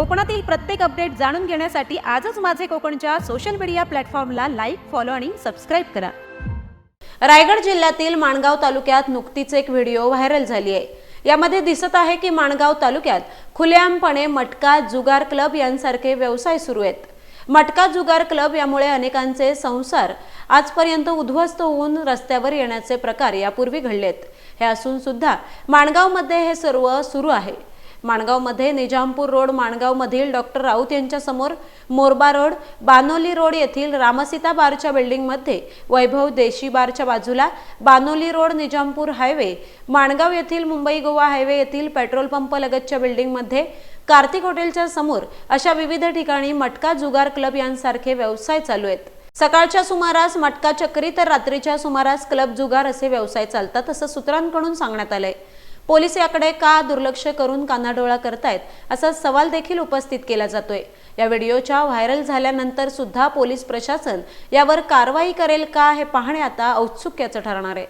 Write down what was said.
कोकणातील प्रत्येक अपडेट जाणून घेण्यासाठी आजच माझे कोकणच्या सोशल मीडिया प्लॅटफॉर्मला लाईक फॉलो आणि सबस्क्राईब करा. रायगड जिल्ह्यातील माणगाव तालुक्यात नुकतीच एक व्हिडिओ व्हायरल झाली आहे. यामध्ये दिसत आहे की माणगाव तालुक्यात खुलेआमपणे मटका जुगार क्लब यांसारखे व्यवसाय सुरू आहेत. मटका जुगार क्लब यामुळे अनेकांचे संसार आजपर्यंत उद्ध्वस्त होऊन रस्त्यावर येण्याचे प्रकार यापूर्वी घडलेत. हे असून सुद्धा माणगावमध्ये हे सर्व सुरू आहे. माणगावमध्ये निजामपूर रोड माणगावमधील डॉक्टर राऊत यांच्यासमोर मोरबा रोड बानोली रोड येथील रामसीता बारच्या बिल्डिंगमध्ये वैभव देशी बारच्या बाजूला बानोली रोड निजामपूर हायवे माणगाव येथील मुंबई गोवा हायवे येथील पेट्रोल पंप लगतच्या बिल्डिंगमध्ये कार्तिक हॉटेलच्या समोर अशा विविध ठिकाणी मटका जुगार क्लब यांसारखे व्यवसाय चालू आहेत. सकाळच्या सुमारास मटका चक्री तर रात्रीच्या सुमारास क्लब जुगार असे व्यवसाय चालतात असं सूत्रांकडून सांगण्यात आलंय. पोलीस याकडे का दुर्लक्ष करून कानाडोळा करतायत असा सवाल देखील उपस्थित केला जातोय. या व्हिडिओच्या व्हायरल झाल्यानंतर सुद्धा पोलीस प्रशासन यावर कारवाई करेल का हे पाहणे आता औत्सुक्याचं ठरणार आहे.